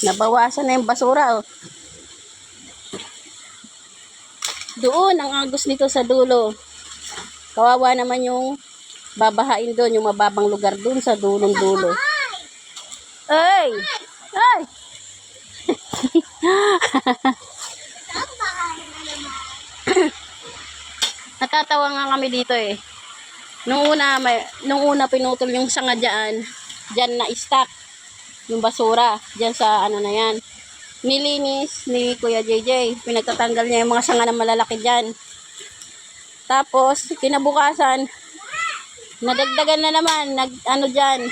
Nabawasan na yung basura, oh. Doon, ang agos nito sa dulo. Kawawa naman yung babahain doon, yung mababang lugar doon sa dulong dulo. Ay! Ay! Natatawa nga kami dito eh. Nung una, may, nung una pinutol yung sanga dyan, dyan na stock yung basura, dyan sa ano na yan. Nilinis ni Kuya JJ, pinagtatanggal niya yung mga sanga na malalaki dyan. Tapos, kinabukasan, nadagdagan na naman, nag, ano dyan.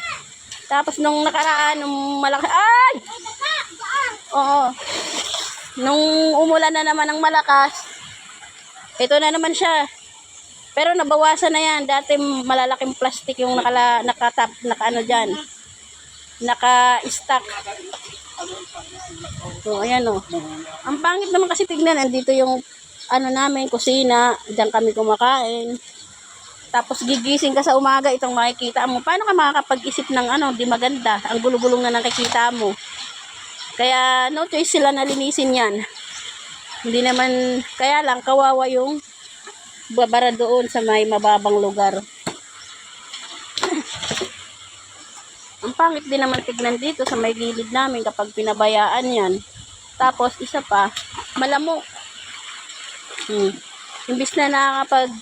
Tapos, nung nakaraan, nung malaki, ay! Oo. Nung umulan na naman ng malakas, ito na naman siya. Pero nabawasan na yan. Dati malalaking plastic yung nakala, nakatap, naka ano dyan. Naka-stack. So, ayan o. Ang pangit naman kasi tignan. Andito yung ano namin, kusina. Diyan kami kumakain. Tapos gigising ka sa umaga, itong makikita mo. Paano ka makakapag-isip ng ano, di maganda? Ang gulo-gulong na nakikita mo. Kaya no choice sila na linisin yan. Hindi naman, kaya lang kawawa yung babara doon sa may mababang lugar. Ang pangit din naman tignan dito sa may gilid namin kapag pinabayaan yan. Tapos isa pa, malamok. Hmm. Imbis na nakakapag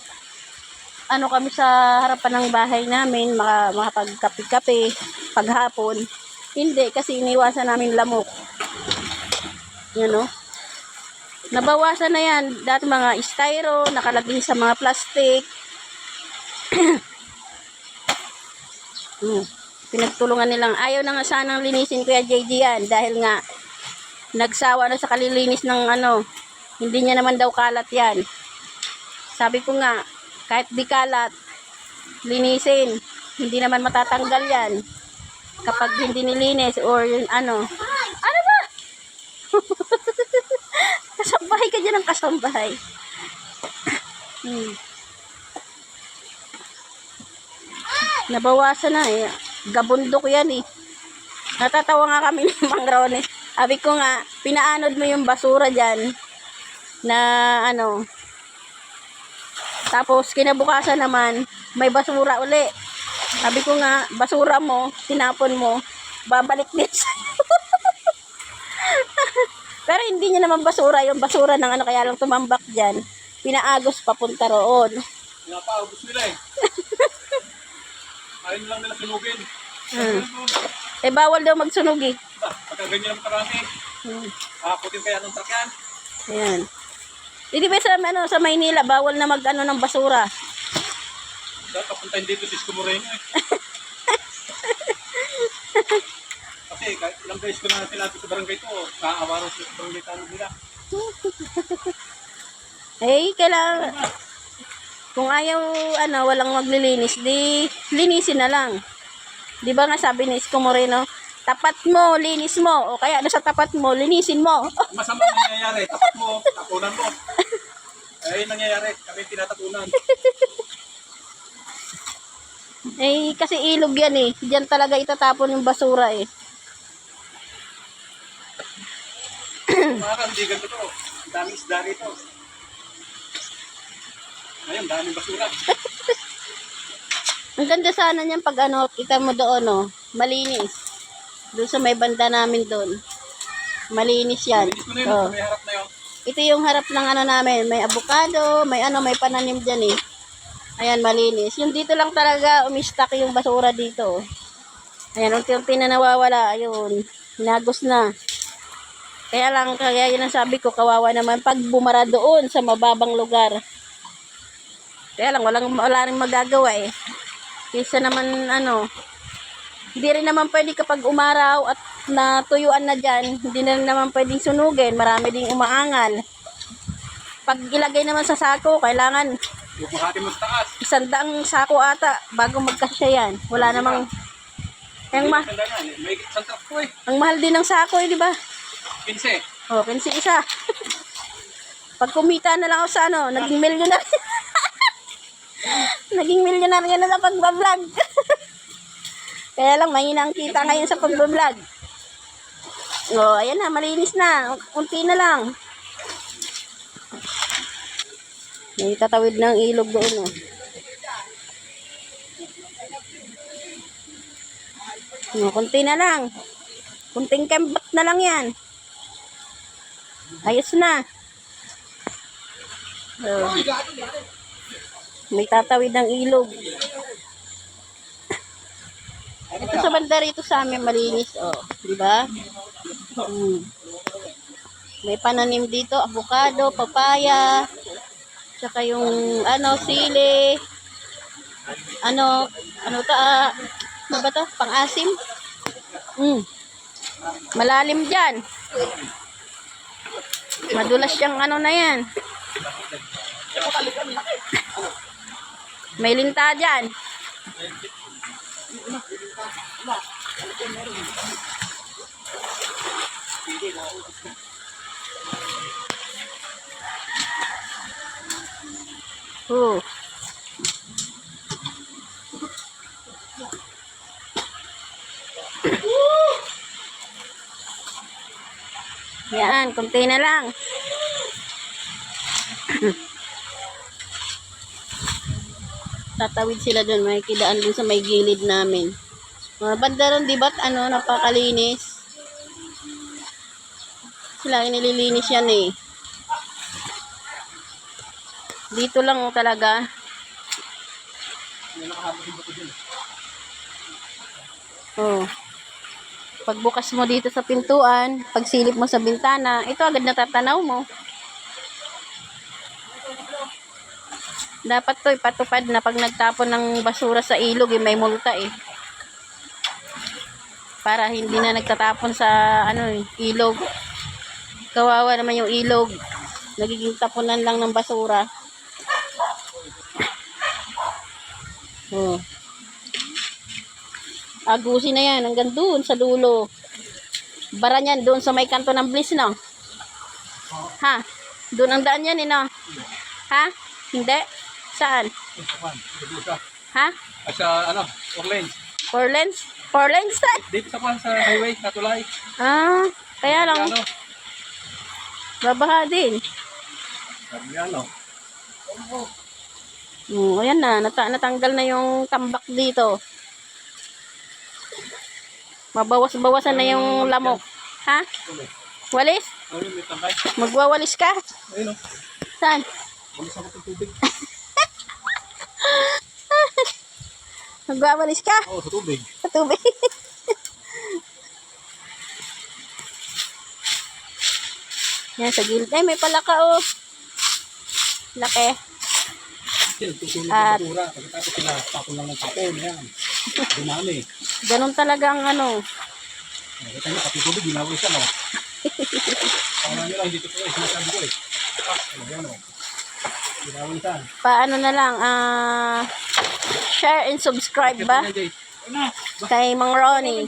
ano kami sa harapan ng bahay namin, maka, makapagkape-kape paghapon. Hindi, kasi iniwasan namin lamok. Yan o. Nabawasan na yan. Dati mga styro, nakalagay sa mga plastic. hmm. Pinagtulungan nilang, ayaw na nga sanang linisin kuya JJ yan. Dahil nga, nagsawa na sa kalilinis ng ano, hindi niya naman daw kalat yan. Sabi ko nga, kahit di kalat, linisin. Hindi naman matatanggal yan. Kapag hindi nilinis or yun, ano. Ano ba? kasambahay ka dyan ng kasambahay. hmm. Nabawasan na eh. Gabundok yan eh. Natatawa nga kami ni Mang Ronnie. Sabi ko nga, pinaanod mo yung basura dyan na ano. Tapos kinabukasan naman, may basura uli. Sabi ko nga, basura mo, tinapon mo, babalik din sa Pero hindi niya naman basura, yung basura ng ano kaya lang tumambak dyan. Pinaagos papunta roon. Pinapaubos nila eh. Ayaw lang nila sunugin. Hmm. Eh bawal daw magsunog eh. Pagka ganyan ang karami, Hmm. makaputin kaya ng sakyan. Ayan. Hindi ba sa, ano, sa Maynila, bawal na mag ano ng basura. Dahil papuntahin dito si Isko Moreno eh. Kasi ilang guys ko na sinabi sa barangay to, nakaawaran sa barangay tanong nila. Eh, kailangan, kung ayaw, ano, walang maglilinis, di, linisin na lang. Di ba nga sabi ni Isko Moreno, tapat mo, linis mo, o kaya ano sa tapat mo, linisin mo. Masama ang nangyayari, tapat mo, tapunan mo. Yun nangyayari, kami tinatapunan. Eh, kasi ilog yan eh. Diyan talaga itatapon yung basura eh. Mga kandigan ko to, ang daming isda rito. Ngayon, daming basura. Ang ganda sana niyan pag ano, kita mo doon oh, malinis. Doon sa may banda namin doon. Malinis yan. Hindi ko na yun, Oh. may harap na yun. Ito yung harap ng ano namin, may avocado, may ano, may pananim dyan eh. Ayan, malinis. Yung dito lang talaga, umistak yung basura dito. Ayan, unti-unti na nawawala. Ayun, nagos na. Kaya lang, kaya yun ang sabi ko, kawawa naman pag bumara doon sa mababang lugar. Kaya lang, walang, wala rin magagawa eh. Kaysa naman, ano, hindi rin naman pwede kapag umaraw at natuyuan na dyan, hindi na rin naman pwedeng sunugin. Marami ding umaangal. Pag ilagay naman sa sako, kailangan Yung buhati mo sa taas. isandang sako ata bago magkasya yan. Wala namang... Ang, ma eh. isang eh. ang mahal din ng sako eh, di ba? 15. Oh, pensi isa. Pag kumita na lang ako sa ano, naging milyonaryo. naging milyonaryo na sa pagbablog. Kaya lang, mahina ang kita ngayon sa pagbablog. Oh, ayan na, malinis na. Kunti na lang. May tatawid ng ilog doon, oh. Oh, kunti na lang. Kunting kembot na lang yan. Ayos na. Oh. May tatawid ng ilog. Ito sa banda rito sa amin malinis, oh. Di ba? Hmm. May pananim dito, avocado, papaya, tsaka yung ano, sili, ano, ano to, ah, ano ba to? Pang-asim? Hmm. Malalim dyan. Madulas yung ano na yan. May linta dyan. Oh. Yan, kunti na lang. Tatawid sila doon, may kidaan dun sa may gilid namin. Mga banda ron, di ba't ano, napakalinis. Sila, nililinis yan eh. Dito lang oh, talaga. Oh. Pagbukas mo dito sa pintuan, pagsilip mo sa bintana, ito agad natatanaw mo. Dapat to ipatupad na pag nagtapon ng basura sa ilog, eh, may multa eh. Para hindi na nagtatapon sa ano eh, ilog. Kawawa naman yung ilog. Nagiging tapunan lang ng basura. Oh. Agusin na yan hanggang doon sa dulo. Bara niyan doon sa may kanto ng Bliss, no? Ha? Doon ang daan yan, eh, no? Ha? Hindi? Saan? Ha? At sa, ano. Four lanes? Four lanes, saan? Dito sa pan, sa highway, sa tulay. Ah, kaya lang, Ano? babaha din. Sabi ano? Hmm, ayan na, nata natanggal na yung tambak dito. Mabawas-bawasan na yung lamok. Ha? Walis? Magwawalis ka? Ayun, oh. Saan? Walis ako ng tubig. Magwawalis ka? Oo, sa tubig. Sa tubig. Yan, sa gilid. Ay, may palaka, oh. Laki. At- basura. Pagkatapos sila, tapon lang ng tapon. Yan. Dumami. Ganun talaga ang ano. Nakita niyo, pati tubig, ginawin siya, no? Paano nyo lang, hindi totoo eh. Sinasabi ko eh. Ah, ano yan, oh. Paano na lang, ah, share and subscribe ba? Kay Mang Ronnie.